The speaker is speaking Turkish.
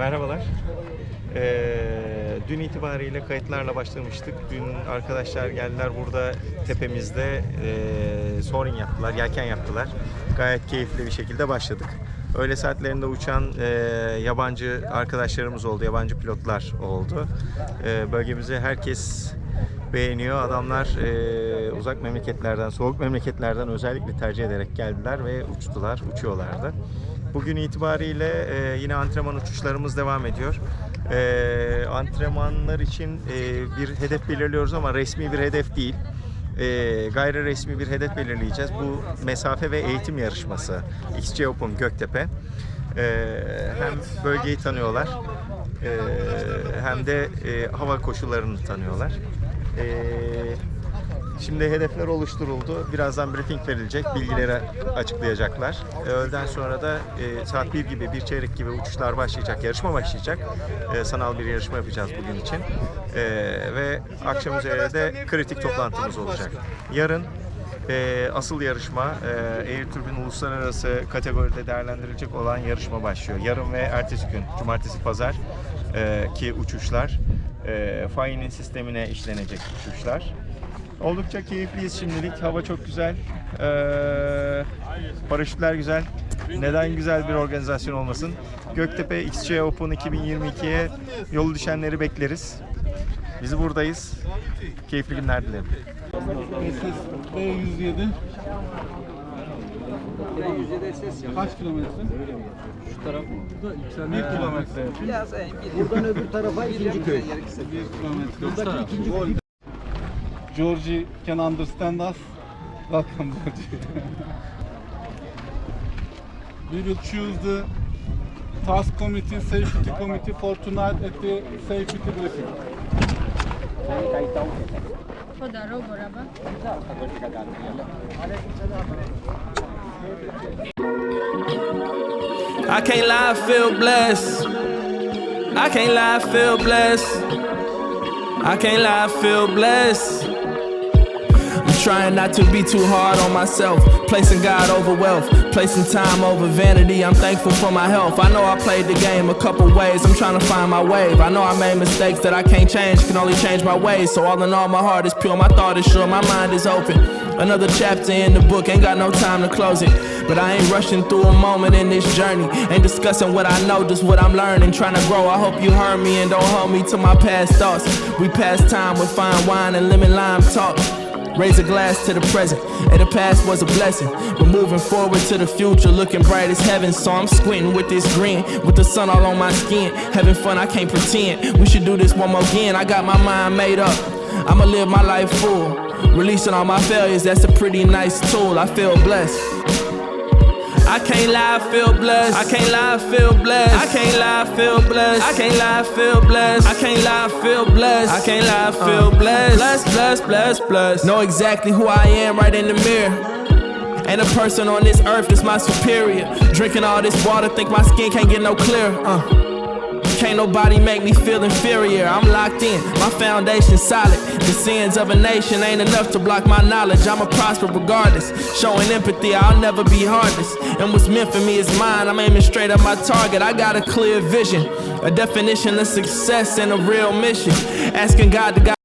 Merhabalar. Ee, dün itibariyle kayıtlarla başlamıştık. Dün arkadaşlar geldiler burada tepemizde e, soaring yaptılar, yelken yaptılar. Gayet keyifli bir şekilde başladık. Öğle saatlerinde uçan e, yabancı arkadaşlarımız oldu, yabancı pilotlar oldu. E, bölgemizi herkes beğeniyor. Adamlar e, uzak memleketlerden, soğuk memleketlerden özellikle tercih ederek geldiler ve uçtular, uçuyorlardı. Bugün itibariyle e, yine antrenman uçuşlarımız devam ediyor. E, antrenmanlar için e, bir hedef belirliyoruz ama resmi bir hedef değil. E, gayri resmi bir hedef belirleyeceğiz. Bu mesafe ve eğitim yarışması XC Open Göktepe. E, hem bölgeyi tanıyorlar e, hem de e, hava koşullarını tanıyorlar. E, Şimdi hedefler oluşturuldu. Birazdan briefing verilecek. Bilgileri açıklayacaklar. E, Öğleden sonra da e, saat 1 gibi, bir çeyrek gibi uçuşlar başlayacak. Yarışma başlayacak. E, sanal bir yarışma yapacağız bugün için. Ve akşam üzere de kritik toplantımız olacak. Yarın asıl yarışma Air Turbine Uluslararası kategoride değerlendirilecek olan yarışma başlıyor. Yarın ve ertesi gün, cumartesi, pazar ki uçuşlar e, sistemine işlenecek uçuşlar. Oldukça keyifliyiz şimdilik. Hava çok güzel. Ee, paraşütler güzel. Neden güzel bir organizasyon olmasın? Göktepe XC Open 2022'ye yolu düşenleri bekleriz. Biz buradayız. Keyifli günler dilerim. SS B107 Kaç kilometre? Şu taraf mı? 1 kilometre. Buradan öbür tarafa ikinci köy. 1 kilometre. Georgie can understand us. Welcome, Georgie. we will choose the task committee, safety committee for tonight at the safety briefing. I can't lie, I feel blessed. I can't lie, I feel blessed. I can't lie, I feel blessed. Trying not to be too hard on myself. Placing God over wealth, placing time over vanity. I'm thankful for my health. I know I played the game a couple ways. I'm trying to find my wave. I know I made mistakes that I can't change, can only change my ways. So, all in all, my heart is pure, my thought is sure, my mind is open. Another chapter in the book, ain't got no time to close it. But I ain't rushing through a moment in this journey. Ain't discussing what I know, just what I'm learning. Trying to grow, I hope you heard me and don't hold me to my past thoughts. We pass time with fine wine and lemon lime talk. Raise a glass to the present, and the past was a blessing. But moving forward to the future, looking bright as heaven. So I'm squinting with this grin, with the sun all on my skin. Having fun, I can't pretend. We should do this one more again. I got my mind made up. I'ma live my life full. Releasing all my failures, that's a pretty nice tool. I feel blessed. I can't lie, I feel blessed. I can't lie, I feel blessed. I can't lie, I feel blessed. I can't lie, I feel blessed. I can't lie, I feel blessed. I can't lie, I feel blessed. Blessed, blessed, blessed, blessed. Know exactly who I am right in the mirror. Ain't a person on this earth that's my superior. Drinking all this water, think my skin can't get no clearer. Uh. Can't nobody make me feel inferior. I'm locked in, my foundation solid. The sins of a nation ain't enough to block my knowledge. I'ma prosper regardless. Showing empathy, I'll never be heartless. And what's meant for me is mine. I'm aiming straight at my target. I got a clear vision, a definition of success and a real mission. Asking God to guide.